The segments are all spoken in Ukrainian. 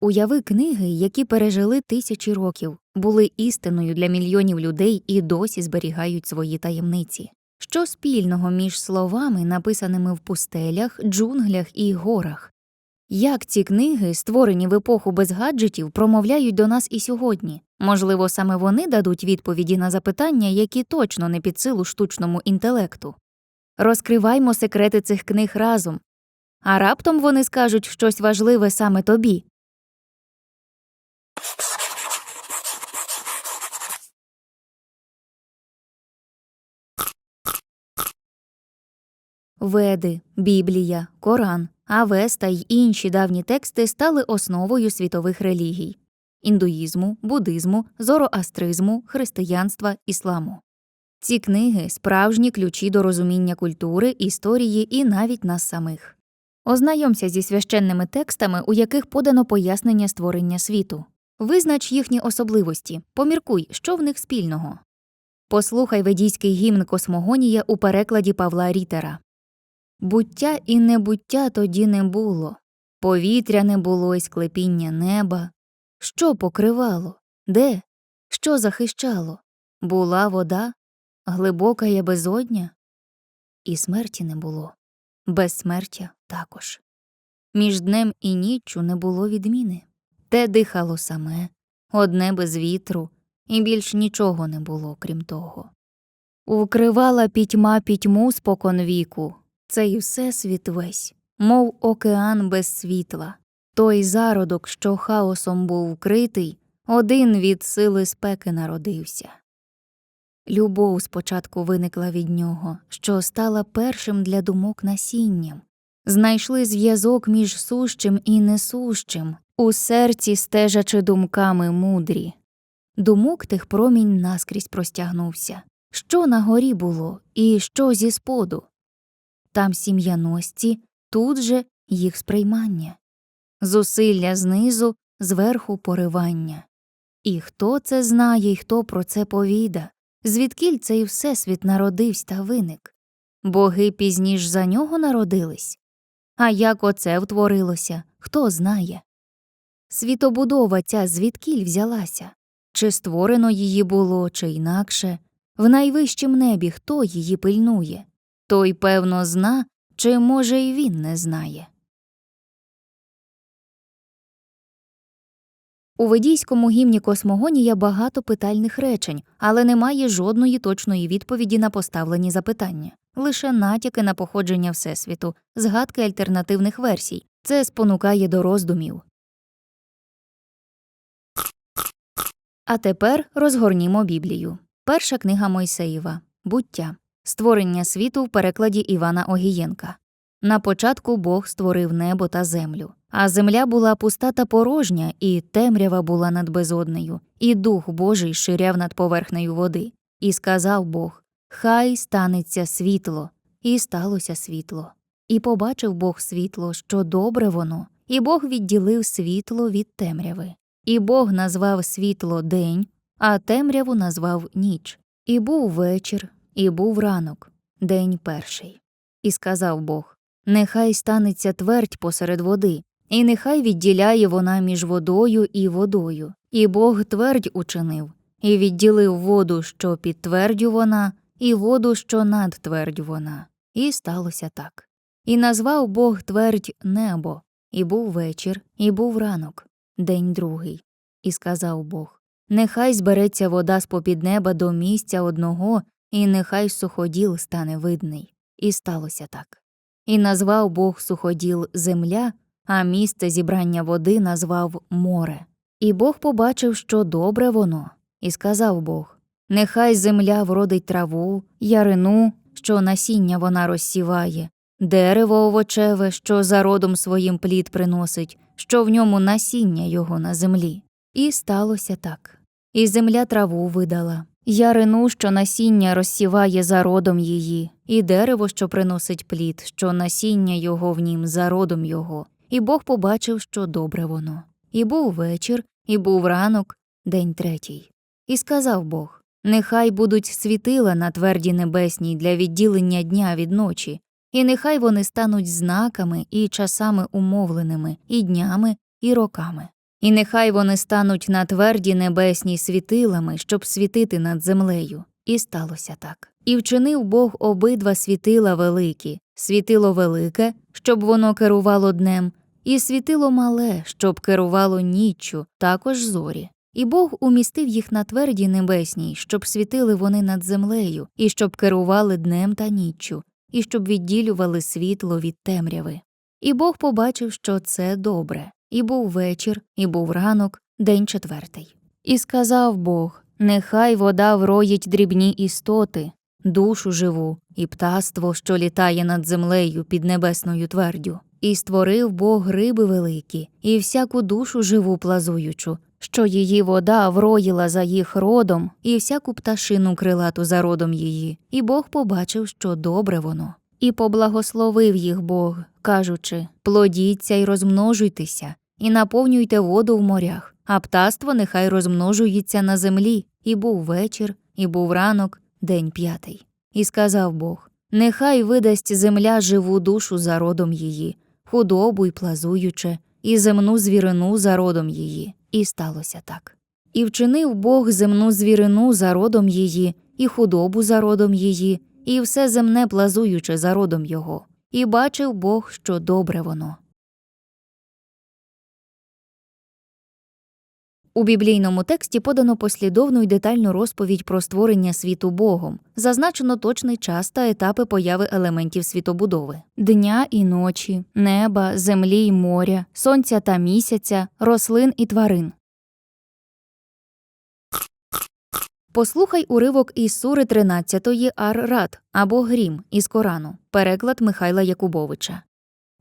Уяви книги, які пережили тисячі років, були істиною для мільйонів людей і досі зберігають свої таємниці. Що спільного між словами, написаними в пустелях, джунглях і горах? Як ці книги, створені в епоху без гаджетів, промовляють до нас і сьогодні? Можливо, саме вони дадуть відповіді на запитання, які точно не під силу штучному інтелекту. Розкриваймо секрети цих книг разом, а раптом вони скажуть щось важливе саме тобі. Веди, Біблія, Коран, Авеста й інші давні тексти стали основою світових релігій індуїзму, буддизму, зороастризму, християнства, ісламу. Ці книги справжні ключі до розуміння культури, історії і навіть нас самих. Ознайомся зі священними текстами, у яких подано пояснення створення світу. Визнач їхні особливості, поміркуй, що в них спільного. Послухай ведійський гімн Космогонія у перекладі Павла Рітера. Буття і небуття тоді не було, повітря не було й склепіння неба. Що покривало? Де? Що захищало? Була вода, глибока є безодня? І смерті не було, безсмертя також. Між днем і ніччю не було відміни. Те дихало саме, одне без вітру, і більш нічого не було, крім того. Укривала пітьма пітьму спокон віку, цей всесвіт весь, мов океан без світла, той зародок, що хаосом був вкритий, один від сили спеки народився. Любов спочатку виникла від нього, що стала першим для думок насінням. Знайшли зв'язок між сущим і несущим, у серці стежачи думками мудрі. Думок тих промінь наскрізь простягнувся. Що на горі було, і що зі споду? Там сім'яності, тут же їх сприймання, зусилля знизу, зверху поривання. І хто це знає, і хто про це повіда, звідкіль цей всесвіт народився та виник? Боги пізніш за нього народились? А як оце втворилося, хто знає? Світобудова ця звідкіль взялася? Чи створено її було, чи інакше? В найвищім небі хто її пильнує? Той, певно, зна, чи, може, й він не знає. У ведійському гімні Космогонія багато питальних речень, але немає жодної точної відповіді на поставлені запитання, лише натяки на походження Всесвіту, згадки альтернативних версій. Це спонукає до роздумів. А тепер розгорнімо Біблію. Перша книга Мойсеєва Буття. Створення світу в перекладі Івана Огієнка. На початку Бог створив небо та землю, а земля була пуста та порожня, і темрява була над безоднею, і дух Божий ширяв над поверхнею води. І сказав Бог: Хай станеться світло, і сталося світло. І побачив Бог світло, що добре воно, і Бог відділив світло від темряви. І Бог назвав світло день, а темряву назвав ніч. І був вечір, і був ранок, день перший. І сказав Бог Нехай станеться твердь посеред води, і нехай відділяє вона між водою і водою. І Бог твердь учинив, і відділив воду, що під твердю вона, і воду, що над твердю вона. І сталося так. І назвав Бог твердь небо, і був вечір, і був ранок, день другий. І сказав Бог Нехай збереться вода з попід неба до місця одного, і нехай суходіл стане видний. І сталося так. І назвав Бог суходіл земля, а місце зібрання води назвав море. І Бог побачив, що добре воно, і сказав Бог Нехай земля вродить траву, ярину, що насіння вона розсіває, дерево овочеве, що за родом своїм плід приносить, що в ньому насіння його на землі. І сталося так. І земля траву видала, ярину, що насіння розсіває за родом її, і дерево, що приносить плід, що насіння його в нім за родом його. І Бог побачив, що добре воно. І був вечір, і був ранок, день третій. І сказав Бог Нехай будуть світила на тверді небесній для відділення дня від ночі, і нехай вони стануть знаками і часами умовленими, і днями, і роками. І нехай вони стануть на тверді небесні світилами, щоб світити над землею. І сталося так. І вчинив Бог обидва світила великі, світило велике, щоб воно керувало днем, і світило мале, щоб керувало ніччю, також зорі. І Бог умістив їх на тверді небесній, щоб світили вони над землею, і щоб керували днем та ніччю, і щоб відділювали світло від темряви. І Бог побачив, що це добре. І був вечір, і був ранок, день четвертий. І сказав Бог: Нехай вода вроїть дрібні істоти, душу живу, і птаство, що літає над землею під небесною твердю. І створив Бог риби великі, і всяку душу живу плазуючу, що її вода вроїла за їх родом, і всяку пташину крилату за родом її. І Бог побачив, що добре воно. І поблагословив їх Бог, кажучи: плодіться й розмножуйтеся, і наповнюйте воду в морях, а птаство нехай розмножується на землі. І був вечір, і був ранок, день п'ятий. І сказав Бог: Нехай видасть земля живу душу за родом її, худобу й плазуюче, і земну звірину за родом її. І сталося так. І вчинив Бог земну звірину за родом її, і худобу за родом її, і все земне плазуюче за родом його. І бачив Бог, що добре воно. У біблійному тексті подано послідовну й детальну розповідь про створення світу Богом, зазначено точний час та етапи появи елементів світобудови дня і ночі, неба, землі й моря, сонця та місяця, рослин і тварин. Послухай уривок із сури 13-ї Ар-Рад або Грім із Корану, переклад Михайла Якубовича.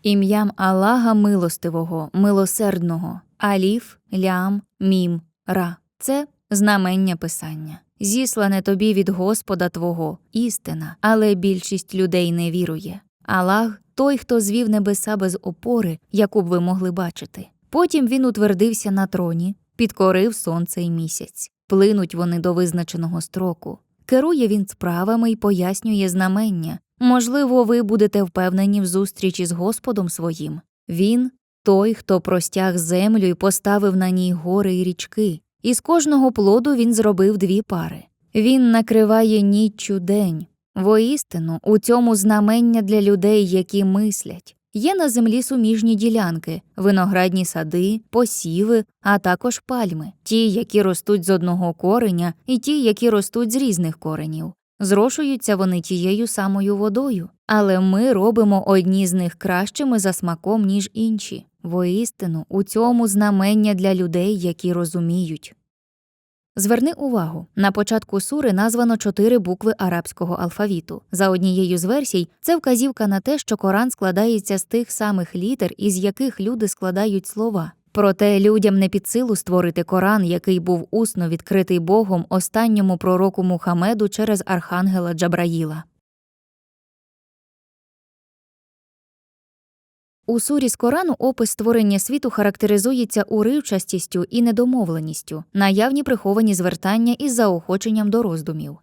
Ім'ям Аллаха милостивого, милосердного, Аліф, Лям, Мім, Ра. Це знамення писання. Зіслане тобі від Господа Твого, істина, але більшість людей не вірує. Аллах той, хто звів небеса без опори, яку б ви могли бачити. Потім він утвердився на троні, підкорив сонце й місяць. Плинуть вони до визначеного строку. Керує він справами й пояснює знамення. Можливо, ви будете впевнені в зустрічі з Господом своїм. Він той, хто простяг землю і поставив на ній гори й річки, і з кожного плоду він зробив дві пари. Він накриває ніччю день. Воістину, у цьому знамення для людей, які мислять. Є на землі суміжні ділянки, виноградні сади, посіви, а також пальми, ті, які ростуть з одного кореня, і ті, які ростуть з різних коренів. Зрошуються вони тією самою водою, але ми робимо одні з них кращими за смаком, ніж інші. Воістину, у цьому знамення для людей, які розуміють. Зверни увагу, на початку сури названо чотири букви арабського алфавіту. За однією з версій, це вказівка на те, що Коран складається з тих самих літер, із яких люди складають слова. Проте людям не під силу створити Коран, який був усно відкритий Богом останньому пророку Мухамеду через архангела Джабраїла. У сурі з Корану опис створення світу характеризується уривчастістю і недомовленістю, наявні приховані звертання із заохоченням до роздумів.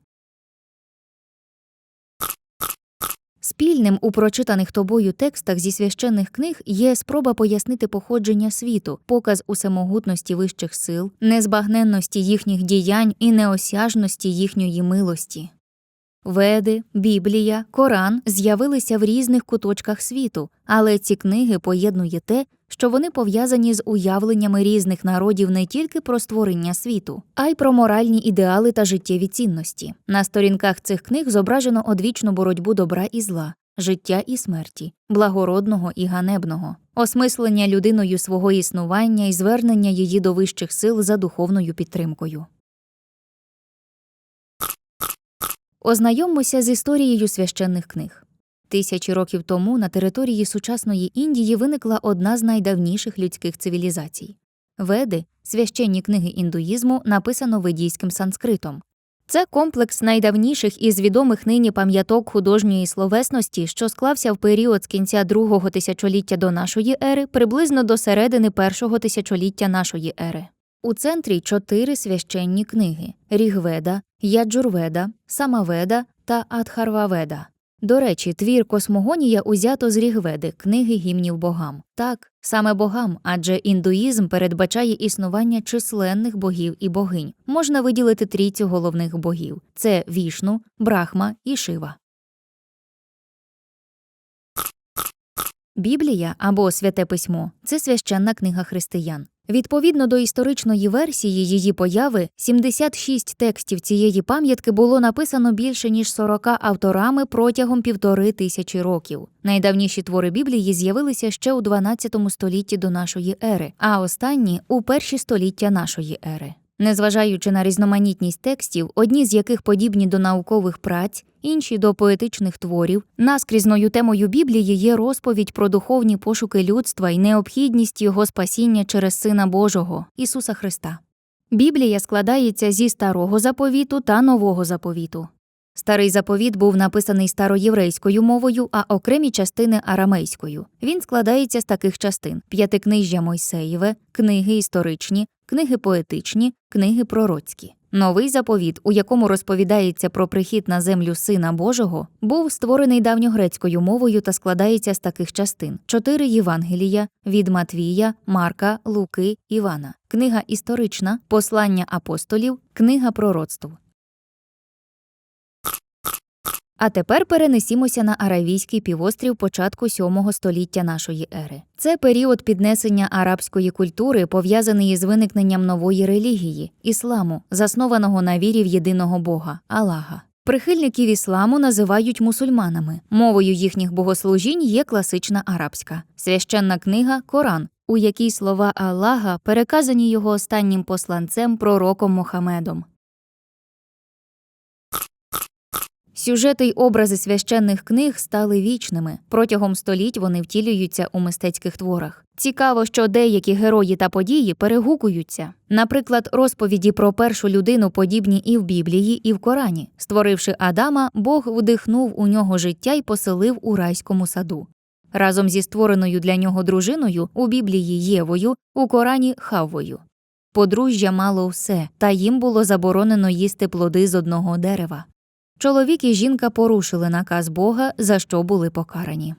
Спільним у прочитаних тобою текстах зі священних книг є спроба пояснити походження світу, показ усемогутності вищих сил, незбагненності їхніх діянь і неосяжності їхньої милості. Веди, Біблія, Коран з'явилися в різних куточках світу, але ці книги поєднує те, що вони пов'язані з уявленнями різних народів не тільки про створення світу, а й про моральні ідеали та життєві цінності. На сторінках цих книг зображено одвічну боротьбу добра і зла, життя і смерті, благородного і ганебного, осмислення людиною свого існування і звернення її до вищих сил за духовною підтримкою. Ознайомимося з історією священних книг. Тисячі років тому на території сучасної Індії виникла одна з найдавніших людських цивілізацій. Веди, священні книги індуїзму, написано ведійським санскритом. Це комплекс найдавніших із відомих нині пам'яток художньої словесності, що склався в період з кінця другого тисячоліття до нашої ери, приблизно до середини першого тисячоліття нашої ери. У центрі чотири священні книги Рігведа, Яджурведа, Самаведа та Адхарваведа. До речі, твір Космогонія узято з Рігведи, книги гімнів богам. Так, саме богам, адже індуїзм передбачає існування численних богів і богинь. Можна виділити трійцю головних богів: це Вішну, Брахма і Шива. Біблія або Святе письмо це священна книга християн. Відповідно до історичної версії її появи, 76 текстів цієї пам'ятки було написано більше ніж 40 авторами протягом півтори тисячі років. Найдавніші твори Біблії з'явилися ще у 12 столітті до нашої ери, а останні у перші століття нашої ери. Незважаючи на різноманітність текстів, одні з яких подібні до наукових праць, інші до поетичних творів, наскрізною темою Біблії є розповідь про духовні пошуки людства і необхідність його спасіння через Сина Божого Ісуса Христа. Біблія складається зі старого заповіту та нового заповіту. Старий заповіт був написаний староєврейською мовою, а окремі частини арамейською. Він складається з таких частин: п'ятикнижжя Мойсеєве, книги історичні, книги поетичні, книги пророцькі. Новий заповіт, у якому розповідається про прихід на землю Сина Божого, був створений давньогрецькою мовою та складається з таких частин: чотири Євангелія від Матвія, Марка, Луки, Івана, книга історична, послання апостолів, книга пророцтв. А тепер перенесімося на Аравійський півострів початку сьомого століття нашої ери. Це період піднесення арабської культури, пов'язаний із виникненням нової релігії ісламу, заснованого на вірі в єдиного Бога Аллаха. Прихильників ісламу називають мусульманами. Мовою їхніх богослужінь є класична арабська, священна книга Коран, у якій слова Аллаха переказані його останнім посланцем пророком Мохамедом. Сюжети й образи священних книг стали вічними. Протягом століть вони втілюються у мистецьких творах. Цікаво, що деякі герої та події перегукуються. Наприклад, розповіді про першу людину подібні і в Біблії, і в Корані. Створивши Адама, Бог вдихнув у нього життя і поселив у райському саду. Разом зі створеною для нього дружиною у Біблії Євою, у Корані Хаввою. Подружжя мало все, та їм було заборонено їсти плоди з одного дерева. Чоловік і жінка порушили наказ Бога, за що були покарані.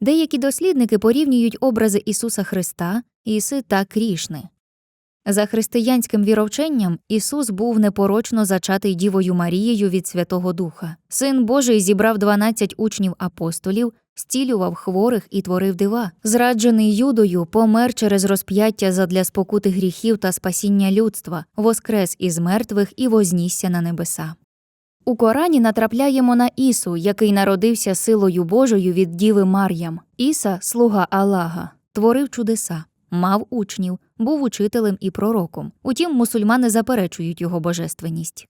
Деякі дослідники порівнюють образи Ісуса Христа, Іси та Крішни. За християнським віровченням Ісус був непорочно зачатий Дівою Марією від Святого Духа. Син Божий зібрав 12 учнів апостолів, стілював хворих і творив дива. Зраджений Юдою помер через розп'яття задля спокути гріхів та спасіння людства, воскрес із мертвих і вознісся на небеса. У Корані натрапляємо на Ісу, який народився силою Божою від Діви Мар'ям. Іса, слуга Аллаха, творив чудеса, мав учнів, був учителем і пророком. Утім, мусульмани заперечують його божественність.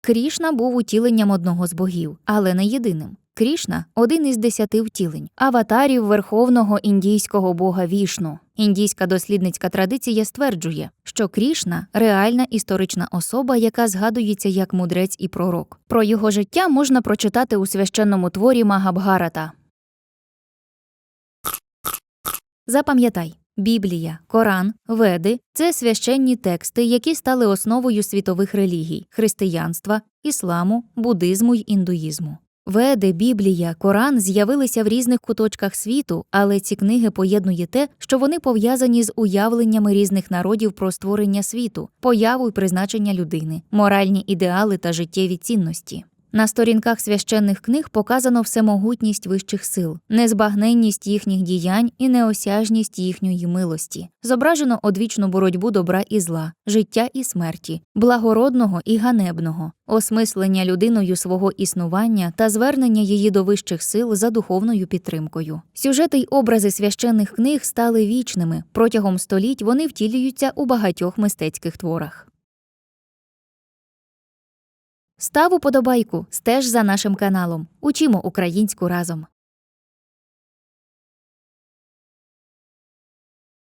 Крішна був утіленням одного з богів, але не єдиним. Крішна один із десяти втілень, аватарів верховного індійського бога Вішну. Індійська дослідницька традиція стверджує, що Крішна реальна історична особа, яка згадується як мудрець і пророк. Про його життя можна прочитати у священному творі Магабгарата. Запам'ятай. Біблія, Коран, Веди це священні тексти, які стали основою світових релігій християнства, ісламу, буддизму й індуїзму. Веди, Біблія, Коран з'явилися в різних куточках світу, але ці книги поєднує те, що вони пов'язані з уявленнями різних народів про створення світу, появу й призначення людини, моральні ідеали та життєві цінності. На сторінках священних книг показано всемогутність вищих сил, незбагненність їхніх діянь і неосяжність їхньої милості. Зображено одвічну боротьбу добра і зла, життя і смерті, благородного і ганебного, осмислення людиною свого існування та звернення її до вищих сил за духовною підтримкою. Сюжети й образи священних книг стали вічними. Протягом століть вони втілюються у багатьох мистецьких творах. Став уподобайку, стеж за нашим каналом. Учимо українську разом.